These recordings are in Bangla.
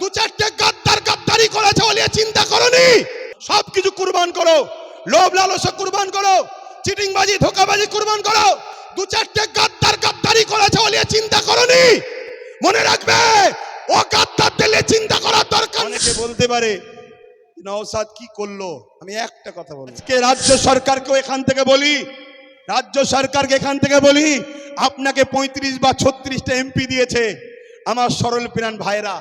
দু চারটে গাদ্দার গাদ্দারি করেছে বলে চিন্তা করনি। সব কিছু কুরবান করো। লোভ লালসা কুরবান করো। চিটিংবাজি ধোকাবাজি কুরবান করো। দু চারটে গাদ্দার গাদ্দারি করেছে বলে চিন্তা করনি। মনে রাখবে ও গাদ্দার দিলে চিন্তা করার দরকার অনেকে বলতে পারে নওসাদ কি করল? আমি একটা কথা বলি আজকে রাজ্য সরকারকেও এখান থেকে বলি রাজ্য সরকারকে এখান থেকে বলি আপনাকে পঁয়ত্রিশ বা ছত্রিশটা এমপি দিয়েছে আমার সরল প্রাণ ভাইরা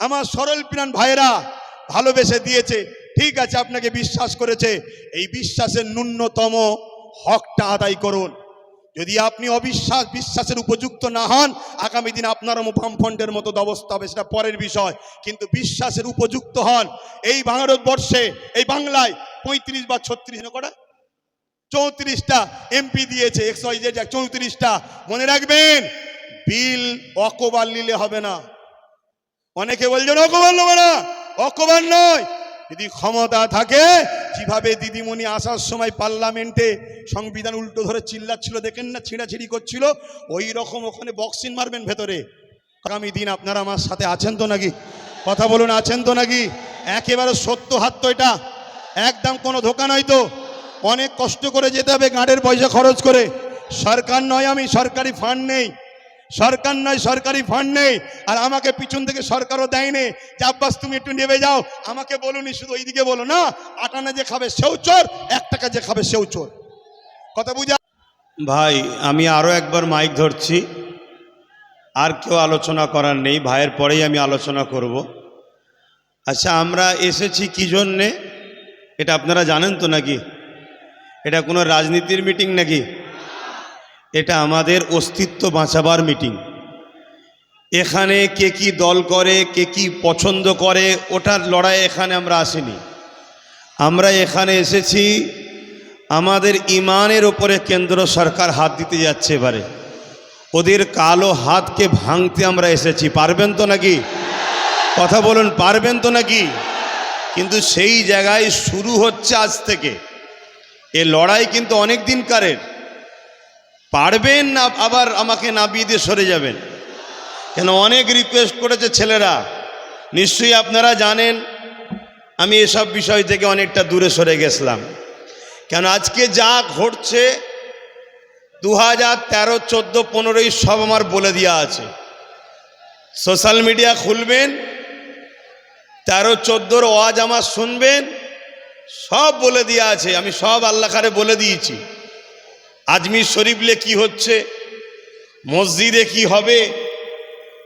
আমার সরল প্রাণ ভাইরা ভালোবেসে দিয়েছে। ঠিক আছে, আপনাকে বিশ্বাস করেছে। এই বিশ্বাসের ন্যূনতম হকটা আদায় করুন। যদি আপনি অবিশ্বাস, বিশ্বাসের উপযুক্ত না হন, আগামী দিন আপনারও বামফ্রন্টের মতো অবস্থা হবে, সেটা পরের বিষয়। কিন্তু বিশ্বাসের উপযুক্ত হন। এই ভারতবর্ষে, এই বাংলায় পঁয়ত্রিশ বা ছত্রিশ কটা চৌত্রিশটা এমপি দিয়েছে একশো চৌত্রিশটা। মনে রাখবেন, বিল অকবার নিলে হবে না। অনেকে বলছেন, অকবার নেব না অকবার নয়। যদি ক্ষমতা থাকে, যেভাবে দিদিমণি আসার সময় পার্লামেন্টে সংবিধান উল্টো ধরে চিল্লাচ্ছিল, দেখেন না, ছিঁড়াছিড়ি করছিল, ওই রকম ওখানে বক্সিং মারবেন ভেতরে। আগামী দিন আপনারা আমার সাথে আছেন তো নাকি? কথা বলুন, আছেন তো নাকি? একেবারে সত্য হাত তো এটা। একদম কোনো ধোকা নয় তো। অনেক কষ্ট করে যেতে হবে, গাঁটের পয়সা খরচ করে। সরকার নয় আমি, সরকারি ফান্ড নেই। সরকার নয়, সরকারি ফান্ড নেই। আর আমাকে পিছন থেকে সরকারও দেয়নি। যে আব্বাস, তুমি একটু নেবে যাও। আমাকে বলুনি, শুধু ওইদিকে বলো না। আটানা যে খাবে সেও চোর, এক টাকা যে খাবে সেও চোর। কথা বুঝা? ভাই, আমি আরও একবার মাইক ধরছি। আর কেউ আলোচনা করার নেই। ভাইয়ের পরেই আমি আলোচনা করব। আচ্ছা আমরা এসেছি কি জন্যে? এটা আপনারা জানেন তো নাকি? এটা কোনো রাজনীতির মিটিং নাকি? এটা আমাদের অস্তিত্ব বাঁচাবার মিটিং। এখানে কে কি দল করে, কে কি পছন্দ করে, ওটার লড়াই এখানে আমরা আসিনি। আমরা এখানে এসেছি, আমাদের ইমানের ওপরে কেন্দ্র সরকার হাত দিতে যাচ্ছে এবারে। ওদের কালো হাতকে ভাঙতে আমরা এসেছি। পারবেন তো নাকি? কথা বলুন, পারবেন তো নাকি? কিন্তু সেই জায়গায় শুরু হচ্ছে আজ থেকে। এ লড়াই কিন্তু অনেক দিনকারের পারবেন না, আবার আমাকে নাবিয়ে দিয়ে সরে যাবেন? কেন অনেক রিকোয়েস্ট করেছে ছেলেরা। নিশ্চয়ই আপনারা জানেন, আমি এসব বিষয় থেকে অনেকটা দূরে সরে গেছিলাম। কেন আজকে যা ঘটছে দু হাজার তেরো, চোদ্দ, পনেরোই সব আমার বলে দেওয়া আছে। সোশ্যাল মিডিয়া খুলবেন, তেরো, চোদ্দোর ওয়াজ আমার শুনবেন, সব বলে দেওয়া আছে, আমি সব আল্লাহকারে বলে দিয়েছি। আজমির শরীফলে কি হচ্ছে? মসজিদে কি হবে?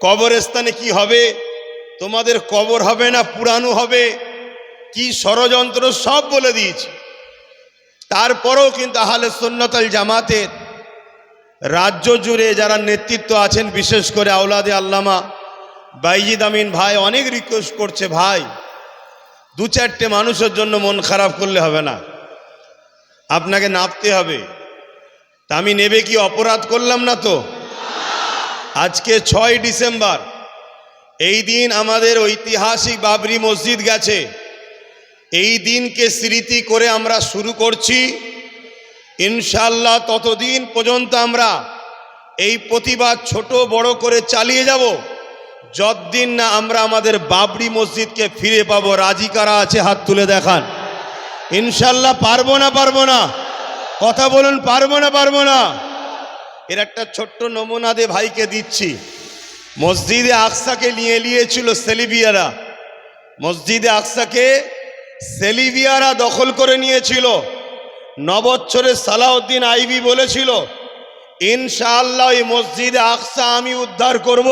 কবরস্থানে কি হবে? তোমাদের কবর হবে না, পুরানো হবে? কি ষড়যন্ত্র সব বলে দিয়েছি। তারপরেও কিন্তু আহলে সুন্নতাল জামাতের রাজ্য জুড়ে যারা নেতৃত্ব আছেন, বিশেষ করে আওলাদে আল্লামা বাইজিদ আমিন ভাই, অনেক রিকোয়েস্ট করছে, ভাই দু চারটে মানুষের জন্য মন খারাপ করলে হবে না। আপনাকে নাপতে হবে। তা আমি নেবে কি অপরাধ করলাম না তো? আজকে ছয় ডিসেম্বর। এই দিন আমাদের ঐতিহাসিক বাবরি মসজিদ গেছে। এই দিনকে স্মৃতি করে আমরা শুরু করছি। ইনশাল্লাহ ততদিন পর্যন্ত আমরা এই প্রতিবাদ ছোট বড় করে চালিয়ে যাব। যতদিন না আমরা আমাদের বাবরি মসজিদকে ফিরে পাবো। রাজি কারা আছে? হাত তুলে দেখান। ইনশাল্লাহ পারব না পারব না। কথা বলুন, পারব না পারব না। এর একটা ছোট্ট নমুনা দে ভাইকে দিচ্ছি। মসজিদে আকসাকে নিয়ে নিয়েছিল সেলিবিয়ারা। মসজিদে আকসাকে সেলিবিয়ারা দখল করে নিয়েছিল। নবচ্ছরে সালাউদ্দিন আইবি বলেছিল, ইনশাআল্লাহ এই মসজিদে আকসা আমি উদ্ধার করব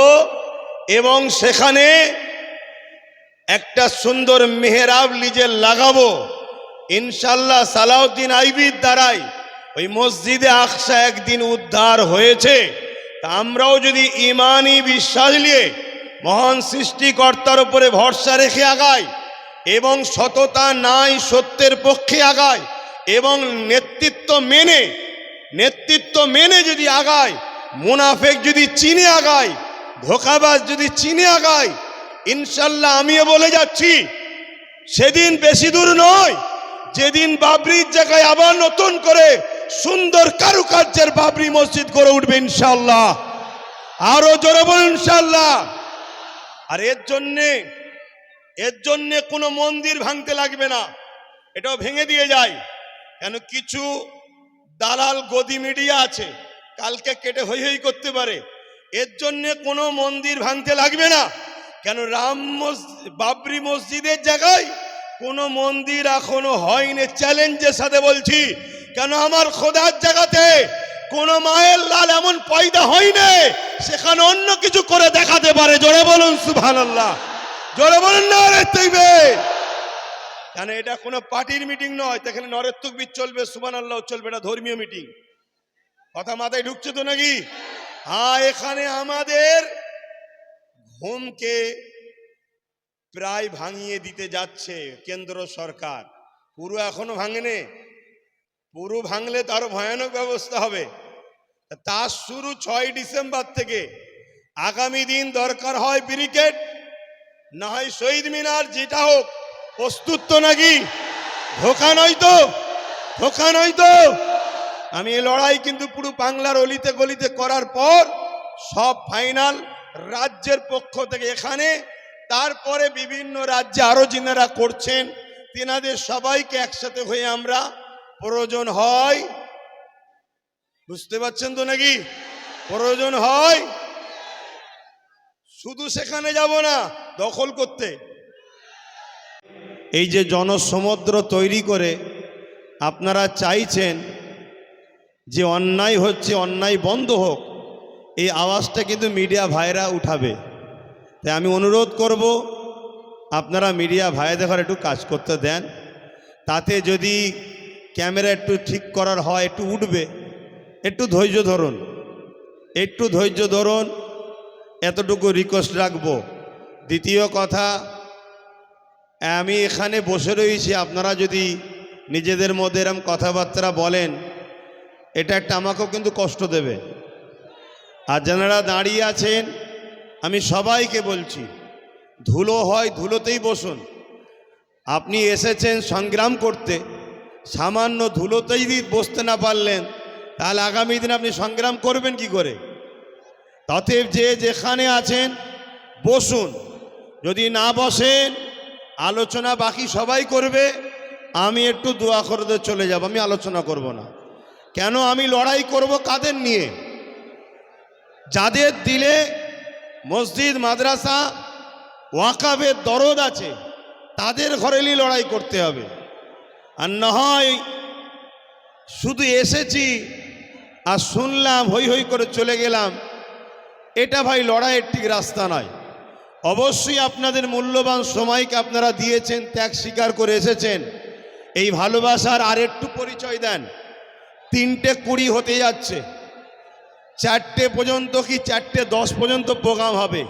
এবং সেখানে একটা সুন্দর মেহরাব লিজে লাগাবো। ইনশাল্লাহ সালাউদ্দিন আইবির দ্বারাই ওই মসজিদে আকসা একদিন উদ্ধার হয়েছে। তা আমরাও যদি ইমানই বিশ্বাস নিয়ে মহান সৃষ্টিকর্তার উপরে ভরসা রেখে আগাই এবং সততা নাই সত্যের পক্ষে আগায় এবং নেতৃত্ব মেনে নেতৃত্ব মেনে যদি আগায় মুনাফেক যদি চিনে আগায় ধোকাবাজ যদি চিনে আগায় ইনশাল্লাহ আমিও বলে যাচ্ছি, সেদিন বেশি দূর নয়। যেদিন বাবরির জায়গায় আবার নতুন করে সুন্দর কারুকার্যের বাবরি মসজিদ করে উঠবে ইনশাল্লাহ আরও জোরে বলুন ইনশাল্লাহ আর এর জন্যে এর জন্যে কোনো মন্দির ভাঙতে লাগবে না। এটাও ভেঙে দিয়ে যায়। কেন কিছু দালাল গদি মিডিয়া আছে, কালকে কেটে হই হই করতে পারে। এর জন্যে কোনো মন্দির ভাঙতে লাগবে না। কেন রাম মসজিদ বাবরি মসজিদের জায়গায় কোনো মন্দির এখনও হয়নি চ্যালেঞ্জের সাথে বলছি। কেন আমার খোদার জায়গাতে কোন মায়ের লাল এমন পয়দা হয়নি, সেখানে অন্য কিছু করে দেখাতে পারে। জোরে বলুন, সুবহানাল্লাহ। জোরে বলুন না কেন এটা কোনো পার্টির মিটিং নয় এখানে নরের তকবির চলবে সুবান আল্লাহ চলবে, এটা ধর্মীয় মিটিং কথা মাথায় ঢুকছে তো নাকি? হ্যাঁ এখানে আমাদের ঘুমকে প্রায় ভাঙিয়ে দিতে যাচ্ছে কেন্দ্র সরকার। পুরো এখনও ভাঙেনে। পুরো ভাঙলে তারও ভয়ানক ব্যবস্থা হবে। তার শুরু ছয় ডিসেম্বর থেকে। আগামী দিন দরকার হয় ব্রিগেড, না হয় শহীদ মিনার, যেটা হোক, প্রস্তুত তো নাকি? ধোকা নয় তো, ধোকা নয় তো। আমি এই লড়াই কিন্তু পুরো বাংলার অলিতে গলিতে করার পর সব ফাইনাল রাজ্যের পক্ষ থেকে এখানে তারপরে বিভিন্ন রাজ্যে আরও যিনারা করছেন। তেনাদের সবাইকে একসাথে হয়ে আমরা প্রয়োজন হয়। বুঝতে পারছেন তো নাকি? প্রয়োজন হয়। শুধু সেখানে যাব না, দখল করতে। এই যে জনসমুদ্র তৈরি করে আপনারা চাইছেন যে অন্যায় হচ্ছে, অন্যায় বন্ধ হোক, এই আওয়াজটা কিন্তু মিডিয়া ভাইরা উঠাবে। তাই আমি অনুরোধ করব, আপনারা মিডিয়া ভাইদের ঘরে একটু কাজ করতে দেন। তাতে যদি ক্যামেরা একটু ঠিক করার হয়, একটু উঠবে, একটু ধৈর্য ধরুন। একটু ধৈর্য ধরুন, এতটুকু রিকোয়েস্ট রাখব। দ্বিতীয় কথা, আমি এখানে বসে রয়েছি, আপনারা যদি নিজেদের মধ্যে এরম কথাবার্তা বলেন, এটা একটা আমাকেও কিন্তু কষ্ট দেবে। আর যারা দাঁড়িয়ে আছেন আমি সবাইকে বলছি, ধুলো হয় ধুলোতেই বসুন। আপনি এসেছেন সংগ্রাম করতে, সামান্য ধুলোতেই বসতে না পারলেন, তাহলে আগামী দিন আপনি সংগ্রাম করবেন কি করে? অতএব যে যেখানে আছেন, বসুন। যদি না বসেন, আলোচনা বাকি সবাই করবে, আমি একটু দোয়া করতে চলে যাব, আমি আলোচনা করব না। কেন আমি লড়াই করব কাদের নিয়ে? যাদের দিলে মসজিদ, মাদ্রাসা ওয়াকাবের দরদ আছে। তাদের ঘরেলি লড়াই করতে হবে। আর না হয় শুধু এসেছি আর শুনলাম, হই হই করে চলে গেলাম। এটা ভাই লড়াইয়ের ঠিক রাস্তা নয়। অবশ্যই আপনাদের মূল্যবান সময়কে আপনারা দিয়েছেন, ত্যাগ স্বীকার করে এসেছেন। এই ভালোবাসার আর একটু পরিচয় দেন। তিনটে কুড়ি হতে যাচ্ছে। চারটে পর্যন্ত কি চারটে দশ পর্যন্ত প্রোগ্রাম হবে?